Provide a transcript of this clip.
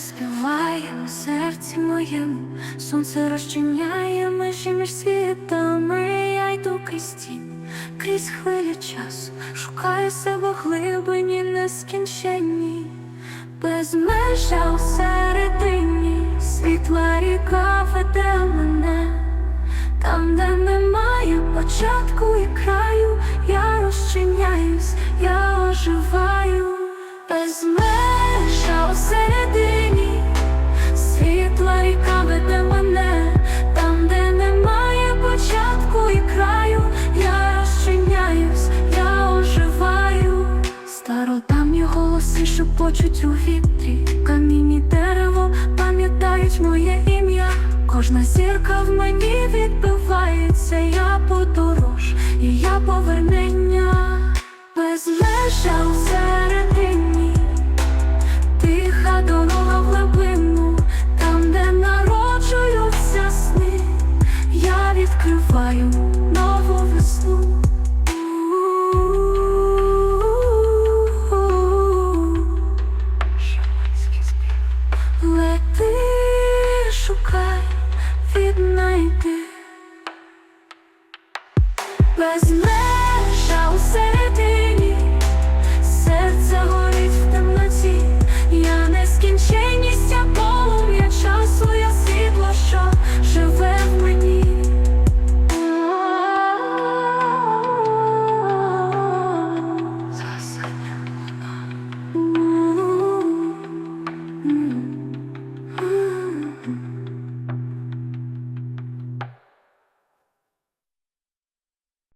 співає у серці моєму, сонце розчиняє межі між світами, я йду крізь крізь хвилі часу, шукаю себе глибині, нескінченні, без межа у середині, світла ріка веде мене, там, де немає початку і краю, я розчиняюсь, я оживаю. Стародавні голоси шепочуть у вітрі, камінь і дерево пам'ятають моє ім'я. Кожна зірка в мені відбивається, я подорож, віднайди без мене.